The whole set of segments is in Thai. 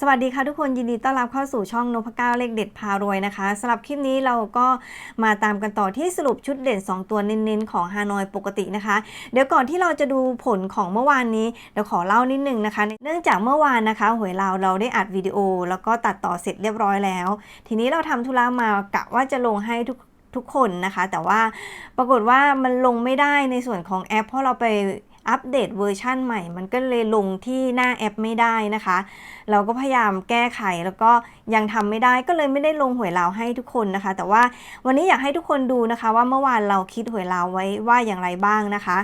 สวัสดีค่ะทุกคนยินดีต้อนรับเข้าสู่ช่องนพเก้าเลขเด็ดพารวยนะคะสำหรับคลิปนี้เราก็มาตามกันต่อที่สรุปชุดเด่น 2 ตัวเน้นๆของฮานอยปกตินะคะ เดี๋ยวก่อนที่เราจะดูผลของเมื่อวานนี้เดี๋ยวขอเล่านิดนึงนะคะ เนื่องจากเมื่อวานนะคะหวยเราเราได้อัดวิดีโอ แล้วก็ตัดต่อเสร็จเรียบร้อยแล้ว ทีนี้เราทำธุระมากะว่าจะลงให้ทุกทุกคนนะคะ แต่ว่าปรากฏว่ามันลงไม่ได้ในส่วนของแอป เพราะเราไป อัปเดตเวอร์ชั่นใหม่ มันก็เลยลงที่หน้าแอปไม่ได้นะคะ เราก็พยายามแก้ไขแล้วก็ยังทำไม่ได้ก็เลยไม่ได้ลงหวยลาวให้ทุกคนนะคะ แต่ว่าวันนี้อยากให้ทุกคนดูนะคะ ว่าเมื่อวานเราคิดหวยลาวไว้ว่าอย่างไรบ้างนะคะ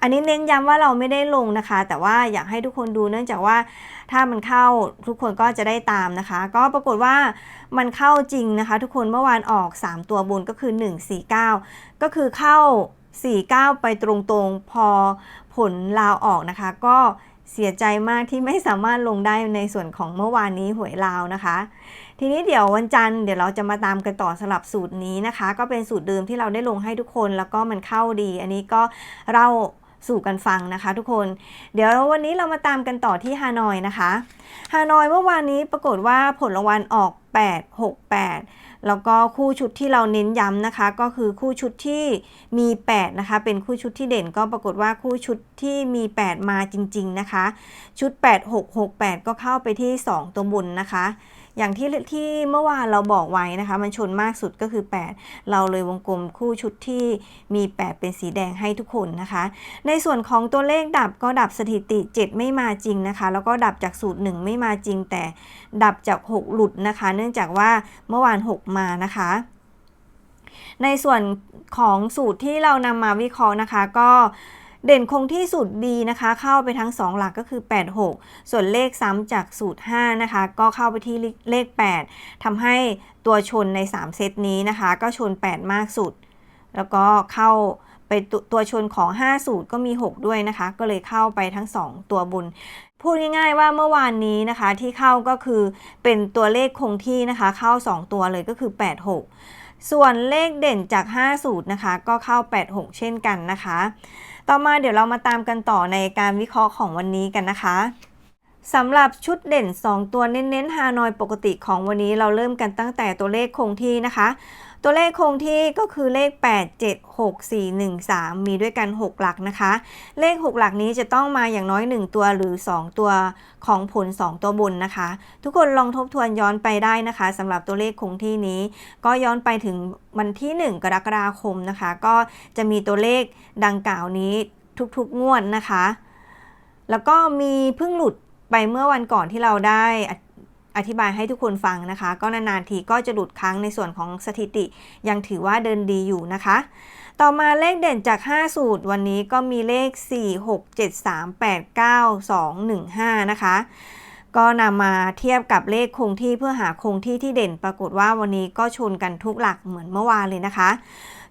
อันนี้เน้นย้ำว่าเราไม่ได้ลงนะคะ แต่ว่าอยากให้ทุกคนดูเนื่องจากว่าถ้ามันเข้าทุกคนก็จะได้ตามนะคะ ก็ปรากฏว่ามันเข้าจริงนะคะ ทุกคนเมื่อวานออก 3 ตัวบนก็คือ 149 ก็คือเข้า 49 ไปตรงๆ พอ ลลาวออกนะคะ ก็เสียใจมากที่ไม่สามารถลงได้ในส่วนของเมื่อวานนี้หวยลาวนะคะ ทีนี้เดี๋ยววันจันทร์เดี๋ยวเราจะมาตามกันต่อสลับสูตรนี้นะคะ ก็เป็นสูตรเดิมที่เราได้ลงให้ทุกคนแล้วก็มันเข้าดี อันนี้ก็เล่าสู่กันฟังนะคะทุกคน เดี๋ยววันนี้เรามาตามกันต่อที่ฮานอยนะคะ ฮานอยเมื่อวานนี้ปรากฏว่าผลรางวัลออก 8 6 8 แล้วก็คู่ชุดที่เราเน้นย้ำนะคะ ก็คือคู่ชุดที่มี 8 นะคะ เป็นคู่ชุดที่เด่นก็ปรากฏว่าคู่ชุดที่มี 8 มาจริง ๆ นะคะ ชุด 8 6 6 8 ก็เข้าไปที่ 2 ตัวบนนะคะ อย่างที่ที่เมื่อวานเราบอกไว้นะคะ มันชนมากสุดก็คือ 8 เราเลยวงกลมคู่ชุดที่มี 8 เป็นสีแดงให้ทุกคนนะคะ ในส่วนของตัวเลขดับก็ดับสถิติ 7 ไม่มาจริงนะคะ แล้วก็ดับจากสูตร 1 ไม่มาจริง แต่ดับจาก 6 หลุดนะคะ เนื่องจากว่าเมื่อวาน 6 มานะคะในส่วนของสูตรที่เรานำมาวิเคราะห์นะคะ ก็ เด่นคงที่สูตร B นะคะ เข้าไปทั้ง 2 หลักก็คือ 8 6 ส่วนเลขซ้ำจากสูตร 5 นะคะ ก็เข้าไปที่เลข 8ทำให้ตัวชนใน 3 เซตนี้นะคะ ก็ชน 8 มากสุด แล้วก็เข้าไปตตัวชนของ 5 สูตรก็มี 6 ด้วยนะคะ ก็เลยเข้าไปทั้ง 2 ตัวบุญ พูดง่ายๆว่าเมื่อวานนี้นะคะที่เข้าก็คือเป็นตัวเลขคงที่นะคะ เข้า 2 ตัวเลยก็คือ 8 6 ส่วนเลขเด่นจาก 5 สูตรนะคะ ก็เข้า 8 6 เช่นกันนะคะ ต่อมาเดี๋ยวเรามาตามกันต่อในการวิเคราะห์ของวันนี้กันนะคะสำหรับชุดเด่น 2 ตัวเน้นๆฮานอยปกติของวันนี้เราเริ่มกันตั้งแต่ตัวเลขคงที่นะคะ ตัวเลขคงที่ก็คือเลข 8 7 6 4 1 3 มีด้วยกัน 6 หลักนะคะ เลข 6 หลักนี้จะต้องมาอย่างน้อย 1 ตัวหรือ 2 ตัวของผล 2 ตัวบนนะคะ ทุกคนลองทบทวนย้อนไปได้นะคะสำหรับตัวเลขคงที่นี้ ก็ย้อนไปถึงวันที่ 1 กรกฎาคมนะคะ ก็จะมีตัวเลขดังกล่าวนี้ทุกๆงวดนะคะ แล้วก็มีเพิ่งหลุดไปเมื่อวันก่อนที่เราได้ อธิบายให้ทุกคนฟังนะคะ ก็นานๆทีก็จะหลุดครั้งในส่วนของสถิติ ยังถือว่าเดินดีอยู่นะคะ ต่อมาเลขเด่นจาก 5 สูตร วันนี้ก็มีเลข 4 6 7 3 8 9 2 1 5 นะคะ ก็นำมาเทียบกับเลขคงที่เพื่อหาคงที่ที่เด่นปรากฏว่าวันนี้ก็ชนกันทุกหลักเหมือนเมื่อวานเลยนะคะ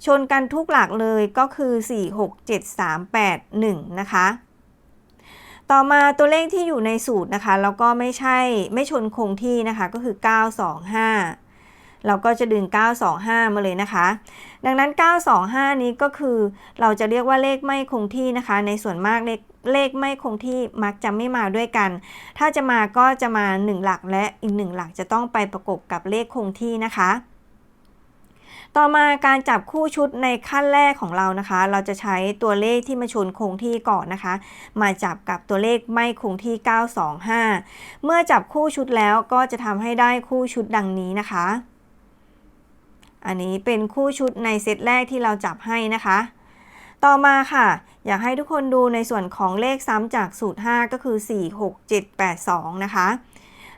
ชนกันทุกหลักเลยก็คือ 4 6 7 3 8 1 นะคะ ต่อมาตัวเลขที่อยู่ในสูตรนะคะ แล้วก็ไม่ใช่ไม่ชนคงที่นะคะก็คือ 925 เราก็จะดึง 925 มาเลยนะคะ ดังนั้น 925 นี้ก็คือเราจะเรียกว่าเลขไม่คงที่นะคะ ในส่วนมากเลขเลขไม่คงที่มักจะไม่มาด้วยกัน ถ้าจะมาก็จะมา 1 หลักและอีก 1 หลักจะต้องไปประกบกับเลขคงที่นะคะ ต่อมาการจับคู่ชุดในขั้นแรกของเรานะคะ เราจะใช้ตัวเลขที่มาชนคงที่ก่อนนะคะ มาจับกับตัวเลขไม่คงที่ 925 เมื่อจับคู่ชุดแล้วก็จะทำให้ได้คู่ชุดดังนี้นะคะ อันนี้เป็นคู่ชุดในเซตแรกที่เราจับให้นะคะต่อมาค่ะ อยากให้ทุกคนดูในส่วนของเลขซ้ำจากสูตร 5 ก็คือ 4 6 7 8 2 นะคะ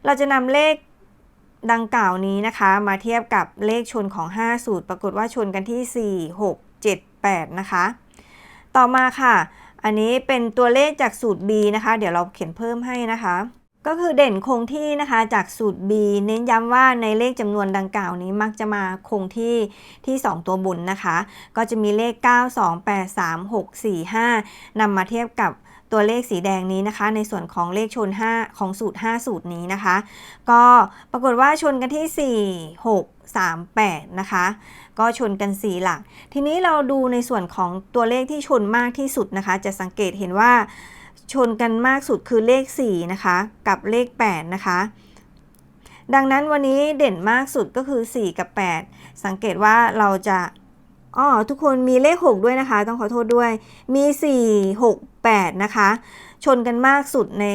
เราจะนำเลข ดังกล่าวนี้นะคะ มาเทียบกับเลขชนของ 5 สูตร ปรากฏว่าชนกันที่ 4 6 7 8 นะคะ ต่อมาค่ะ อันนี้เป็นตัวเลขจากสูตร B นะคะ เดี๋ยวเราเขียนเพิ่มให้นะคะ ก็คือเด่นคงที่นะคะจากสูตร B เน้นย้ำว่าในเลขจำนวนดังกล่าวนี้มักจะมาคงที่ที่ 2 ตัวบนนะคะ ก็จะมีเลข 9 2 8 3 6 4 5นำมาเทียบกับ ตัวเลขสีแดงนี้นะคะ ในส่วนของเลขชน 5 ของสูตร 5 สูตรนี้นะคะ ก็ปรากฏว่าชนกันที่ 4 6 3 8 นะคะ ก็ชนกัน4หลัก ทีนี้เราดูในส่วนของตัวเลขที่ชนมากที่สุดนะคะ จะสังเกตเห็นว่าชนกันมากสุดคือเลข 4 นะคะ กับเลข 8 นะคะดังนั้นวันนี้เด่นมากสุดก็คือ 4 กับ 8 สังเกตว่าเราจะ อ๋อทุกคนมีเลข 6 ด้วยนะคะ ต้องขอโทษด้วย มี 4 6 8 นะคะ ชนกันมากสุดใน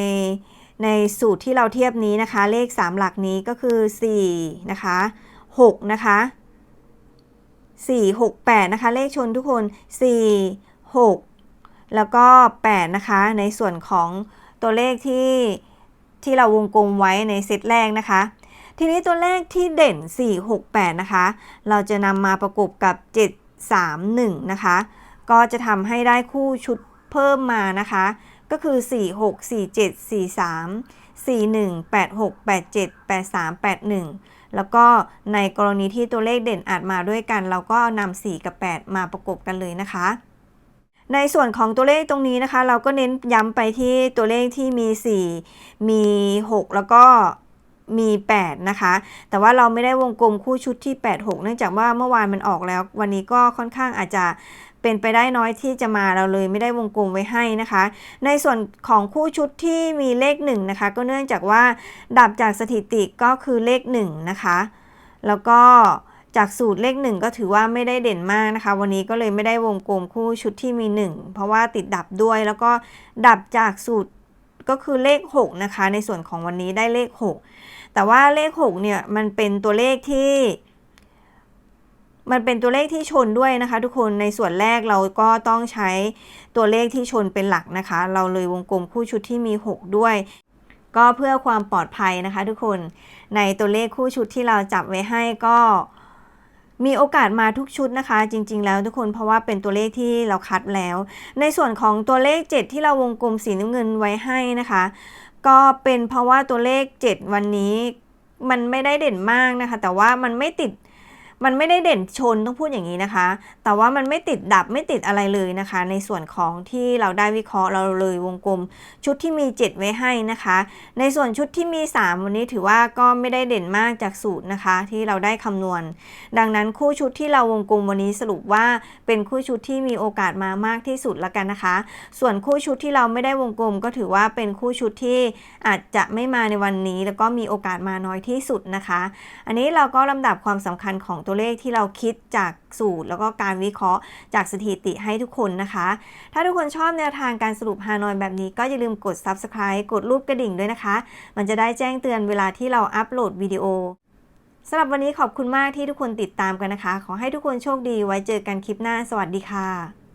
ในสูตรที่เราเทียบนี้นะคะ เลข 3 หลักนี้ก็คือ 4 นะคะ 6 นะคะ 4 6 8 นะคะ เลขชนทุกคน 4 6 แล้วก็ 8 นะคะ ในส่วนของตัวเลขที่ที่เราวงกลมไว้ในเซตแรกนะคะ ทีนี้ตัวเลขที่เด่น 4 6 8 นะคะ เราจะนำมาประกบกับ 7 3 1 นะคะ ก็จะทำให้ได้คู่ชุดเพิ่มมานะคะ ก็คือ 4 6 4 7 4 3 4 1 8 6 8 7 8 3 8 1 แล้วก็ในกรณีที่ตัวเลขเด่นอาจมาด้วยกัน เราก็นำ4 กับ 8 มาประกบกันเลยนะคะในส่วนของตัวเลขตรงนี้นะคะ เราก็เน้นย้ำไปที่ตัวเลขที่มี 4 มี 6 แล้วก็ มี 8 นะคะ แต่ว่าเราไม่ได้วงกลมคู่ชุดที่ 8 6 เนื่องจากว่าเมื่อวานมันออกแล้ว วันนี้ก็ค่อนข้างอาจจะเป็นไปได้น้อยที่จะมาเราเลยไม่ได้วงกลมไว้ให้นะคะ ในส่วนของคู่ชุดที่มีเลข1นะคะ ก็เนื่องจากว่าดับจากสถิติก็คือเลข1นะคะ แล้วก็จากสูตรเลข 1 ก็ถือว่าไม่ได้เด่นมากนะคะ วันนี้ก็เลยไม่ได้วงกลมคู่ชุดที่มี 1 เพราะว่าติดดับด้วยแล้วก็ดับจากสูตร ก็คือเลข 6 นะคะ ในส่วนของวันนี้ได้เลข 6 แต่ว่าเลข 6 เนี่ย มันเป็นตัวเลขที่ มันเป็นตัวเลขที่ชนด้วยนะคะ ทุกคนในส่วนแรกเราก็ต้องใช้ตัวเลขที่ชนเป็นหลักนะคะ เราเลยวงกลมคู่ชุดที่มี 6 ด้วยก็เพื่อความปลอดภัยนะคะทุกคนในตัวเลขคู่ชุดที่เราจับไว้ให้ก็ มีโอกาสมาทุกชุดนะคะ จริง ๆ แล้วทุกคนเพราะว่าเป็นตัวเลขที่เราคัดแล้ว ในส่วนของตัวเลข 7 ที่เราวงกลมสีน้ำเงินไว้ให้นะคะ ก็เป็นเพราะว่าตัวเลข 7 วันนี้มันไม่ได้เด่นมากนะคะ แต่ว่ามันไม่ติด มันไม่ได้เด่นชนต้องพูดอย่างนี้นะคะ แต่ว่ามันไม่ติดดับไม่ติดอะไรเลยนะคะ ในส่วนของที่เราได้วิเคราะห์เราเลยวงกลม ชุดที่มี 7 ไว้ให้นะคะ ในส่วนชุดที่มี 3 วันนี้ถือว่าก็ไม่ได้เด่นมากจากสูตรนะคะ ที่เราได้คำนวณ ดังนั้นคู่ชุดที่เราวงกลมวันนี้สรุปว่าเป็นคู่ชุดที่มีโอกาสมามากที่สุดละกันนะคะ ส่วนคู่ชุดที่เราไม่ได้วงกลมก็ถือว่าเป็นคู่ชุดที่อาจจะไม่มาในวันนี้ แล้วก็มีโอกาสมาน้อยที่สุดนะคะ อันนี้เราก็ลำดับความสำคัญของตัวเลขที่เราคิดจากสูตร แล้วก็การวิเคราะห์จากสถิติให้ทุกคนนะคะ ถ้าทุกคนชอบแนวทางการสรุปฮานอยแบบนี้ก็อย่าลืมกด subscribe กดรูปกระดิ่งด้วยนะคะ มันจะได้แจ้งเตือนเวลาที่เราอัปโหลดวิดีโอสำหรับวันนี้ขอบคุณมากที่ทุกคนติดตามกันนะคะ ขอให้ทุกคนโชคดีไว้เจอกันคลิปหน้า สวัสดีค่ะ